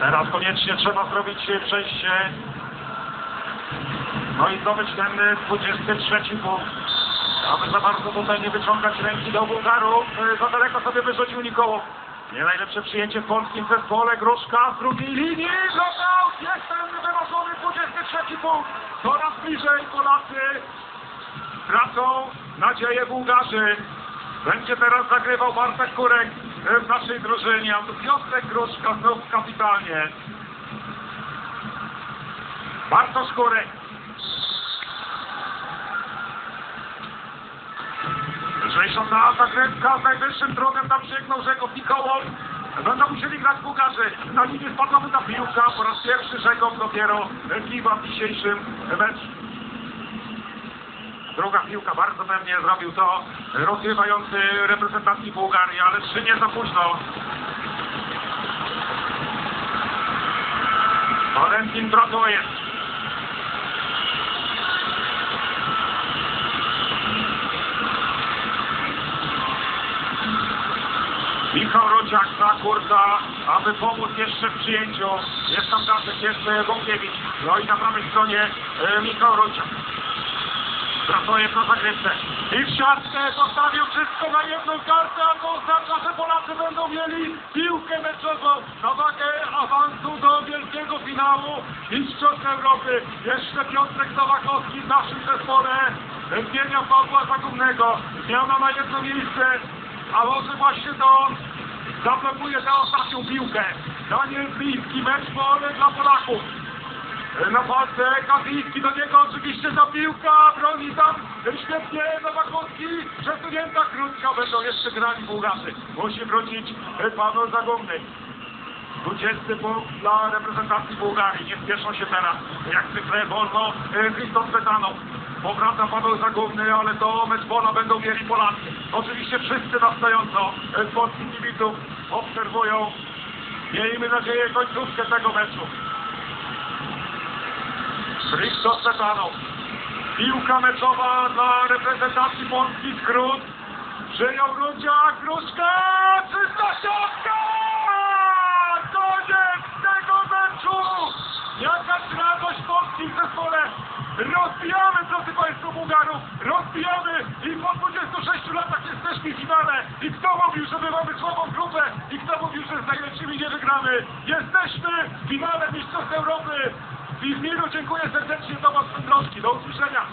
Teraz koniecznie trzeba zrobić przejście. No i zdobyć ten y, 23 punkt. Aby za bardzo tutaj nie wyciągać ręki do Bułgarów. Y, Za daleko sobie wyrzucił Nikołow. Nie najlepsze przyjęcie w polskim zespole. Gruszka z drugiej linii. Knockout! Jest ten wymarzony 23 punkt. Coraz bliżej Polacy. Tracą nadzieję Bułgarzy. Będzie teraz zagrywał Bartek Kurek w naszej drużynie. Piotrek Gruszka znów kapitalnie. Bartosz Kurek. Lżejsza zagrywka z najwyższym trudem tam sięgnął Żegów Mikołaj. Będą musieli grać Bułgarzy. Na linię spadła ta piłka. Po raz pierwszy Żegów dopiero kiwa w dzisiejszym meczu. Druga piłka bardzo pewnie zrobił to rozgrywający reprezentacji Bułgarii, ale trzy nie za późno. Valentin Brodojew. Michał Rociak za kursa, aby pomóc jeszcze w przyjęciu. Jest tam Daszek, jest e, Wągiewicz. No i na prawej stronie e, Michał Rociak. Pracuję na zagrywce. I w siatkę zostawił wszystko na jedną kartę, a to oznacza, że Polacy będą mieli piłkę meczową na wagę awansu do wielkiego finału Mistrzostw Europy. Jeszcze Piotrek Zawakowski w naszym zespole zmienia Pawła Zagumnego. Zmiana na jedno miejsce, a może właśnie to zablokuje tę ostatnią piłkę. Daniel Bliski, mecz wolny dla Polaków. Na walce Kazyjski do niego oczywiście za piłka, broni tam świetnie Nowakowski, przesunięta krótka, będą jeszcze grali Bułgarzy. Musi wrócić Paweł Zagumny. 20 punkt dla reprezentacji Bułgarii. Nie spieszą się teraz. Jak zwykle wolno e, Krzysztof Petanow. Powraca Paweł Zagumny, ale to mecz pola będą mieli Polacy. Oczywiście wszyscy na stojąco e, z polskich kibiców obserwują. Miejmy nadzieję końcówkę tego meczu. Petanow. Piłka meczowa dla reprezentacji Polski. Skrót. Przyjął Rudziak. Gruszka. Czysta siatka! Koniec tego meczu! Jakaś radość w polskim zespole! Rozbijamy, drodzy Państwo, Bułgarów! Rozbijamy i po 26 latach jesteśmy w finale! I kto mówił, że my mamy słabą grupę? I kto mówił, że z najlepszymi nie wygramy? Jesteśmy w finale Mistrzostw Europy! W Izmiru dziękuję serdecznie Tomasz Wędrowski. Do usłyszenia!